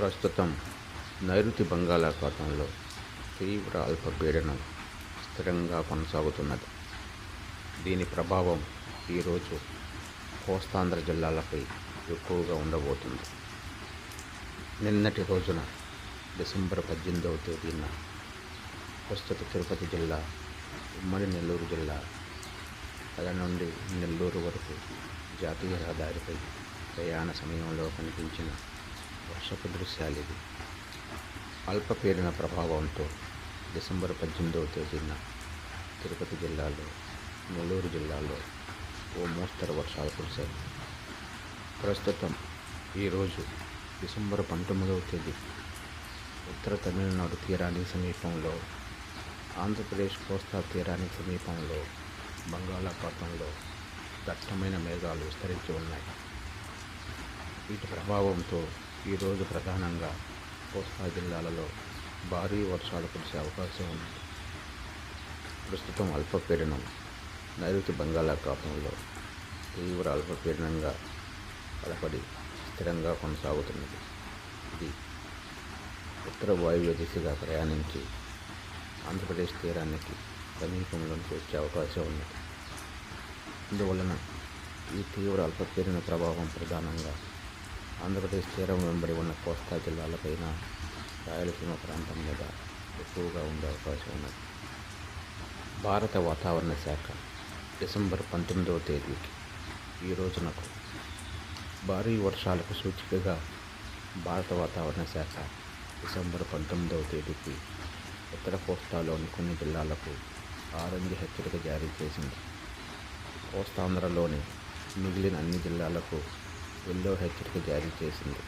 ప్రస్తుతం నైరుతి బంగాళాఖాతంలో తీవ్ర అల్పపీడనం స్థిరంగా కొనసాగుతున్నది. దీని ప్రభావం ఈరోజు కోస్తాంధ్ర జిల్లాలపై ఎక్కువగా ఉండబోతుంది. నిన్నటి రోజున డిసెంబర్ పద్దెనిమిదవ తేదీన ప్రస్తుత తిరుపతి జిల్లా ఉమ్మడి నెల్లూరు జిల్లా కళ నుండి నెల్లూరు వరకు జాతీయ రహదారిపై ప్రయాణ సమయంలో కనిపించిన వర్షపు దృశ్యాలు ఇది అల్పపీడన ప్రభావంతో డిసెంబర్ పద్దెనిమిదవ తేదీన తిరుపతి జిల్లాలో నెల్లూరు జిల్లాలో ఓ మోస్తరు వర్షాలు కురిశాయి. ప్రస్తుతం ఈరోజు డిసెంబర్ పంతొమ్మిదవ తేదీ ఉత్తర తమిళనాడు తీరానికి సమీపంలో ఆంధ్రప్రదేశ్ కోస్తా తీరానికి సమీపంలో బంగాళాఖాతంలో దట్టమైన మేఘాలు విస్తరించి ఉన్నాయి. వీటి ప్రభావంతో ఈరోజు ప్రధానంగా కోస్తా జిల్లాలలో భారీ వర్షాలు కురిసే అవకాశం ఉంది. ప్రస్తుతం అల్పపీడనం నైరుతి బంగాళాఖాతంలో తీవ్ర అల్పపీడనంగా బలపడి స్థిరంగా కొనసాగుతున్నది. ఇది ఉత్తర వాయువ్య దిశగా ప్రయాణించి ఆంధ్రప్రదేశ్ తీరానికి సమీపంలోకి వచ్చే అవకాశం ఉన్నది. అందువలన ఈ తీవ్ర అల్పపీడన ప్రభావం ప్రధానంగా ఆంధ్రప్రదేశ్ తీరం వెంబడి ఉన్న కోస్తా జిల్లాలపైన రాయలసీమ ప్రాంతం మీద ఎక్కువగా ఉండే అవకాశం ఉన్నది. భారత వాతావరణ శాఖ డిసెంబర్ పంతొమ్మిదవ తేదీకి ఈ రోజునకు భారీ వర్షాలకు సూచికగా భారత వాతావరణ శాఖ డిసెంబర్ పంతొమ్మిదవ తేదీకి ఉత్తర కోస్తాలోని కొన్ని జిల్లాలకు ఆరెంజ్ హెచ్చరిక జారీ చేసింది. కోస్తాంధ్రలోని మిగిలిన అన్ని జిల్లాలకు ఎల్లో హెచ్చరిక జారీ చేసింది.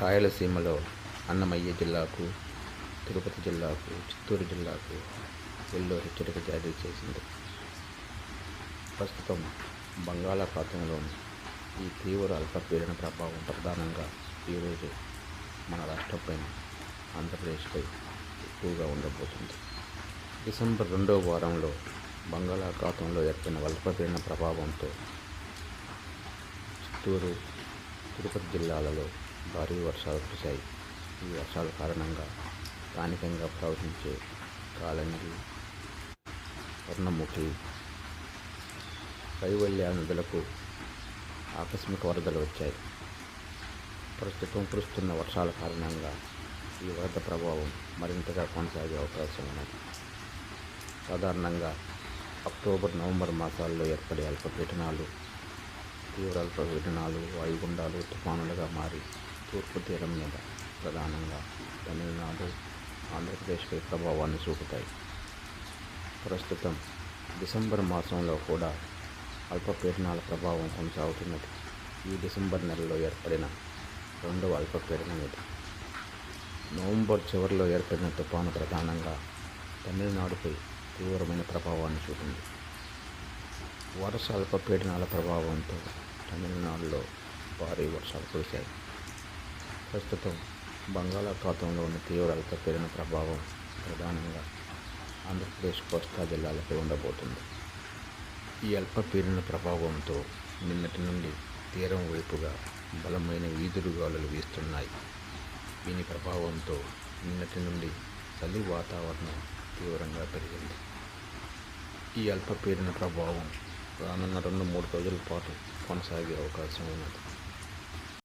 రాయలసీమలో అన్నమయ్య జిల్లాకు తిరుపతి జిల్లాకు చిత్తూరు జిల్లాకు ఎల్లో హెచ్చరిక జారీ చేసింది. ప్రస్తుతం బంగాళాఖాతంలోని ఈ తీవ్ర అల్పపీడన ప్రభావం ప్రధానంగా ఈరోజు మన రాష్ట్రంపైన ఆంధ్రప్రదేశ్పై ఎక్కువగా ఉండబోతుంది. డిసెంబర్ రెండవ వారంలో బంగాళాఖాతంలో ఏర్పడిన అల్పపీడన ప్రభావంతో చిత్తూరు తిరుపతి జిల్లాలలో భారీ వర్షాలు కురిశాయి. ఈ వర్షాల కారణంగా స్థానికంగా ప్రవహించే కాలంగి వర్ణముఖి కైవల్య నదులకు ఆకస్మిక వరదలు వచ్చాయి. ప్రస్తుతం కురుస్తున్న వర్షాల కారణంగా ఈ వరద ప్రభావం మరింతగా కొనసాగే అవకాశం ఉన్నది. సాధారణంగా అక్టోబర్ నవంబర్ మాసాల్లో ఏర్పడే అల్పపీడనాలు తీవ్ర అల్పపీడనాలు వాయుగుండాలు తుఫానులుగా మారి తూర్పు తీరం మీద ప్రధానంగా తమిళనాడు ఆంధ్రప్రదేశ్పై ప్రభావాన్ని చూపుతాయి. ప్రస్తుతం డిసెంబర్ మాసంలో కూడా అల్పపీడనాల ప్రభావం కొనసాగుతున్నది. ఈ డిసెంబర్ నెలలో ఏర్పడిన రెండవ అల్పపీడనం ఇది. నవంబర్ చివరిలో ఏర్పడిన తుఫాను ప్రధానంగా తమిళనాడుపై తీవ్రమైన ప్రభావాన్ని చూపింది. వర్ష అల్పపీడనాల ప్రభావంతో తమిళనాడులో భారీ వర్షాలు కురిశాయి. ప్రస్తుతం బంగాళాఖాతంలో ఉన్న తీవ్ర అల్పపీడన ప్రభావం ప్రధానంగా ఆంధ్రప్రదేశ్ కోస్తా జిల్లాలపై ఉండబోతుంది. ఈ అల్పపీడన ప్రభావంతో నిన్నటి నుండి తీరం వైపుగా బలమైన ఈదురుగాలులు వీస్తున్నాయి. దీని ప్రభావంతో నిన్నటి నుండి చలి వాతావరణం తీవ్రంగా పెరిగింది. ఈ అల్పపీడన ప్రభావం రానున్న రెండు మూడు రోజుల పాటు కొనసాగే అవకాశం ఉన్నది.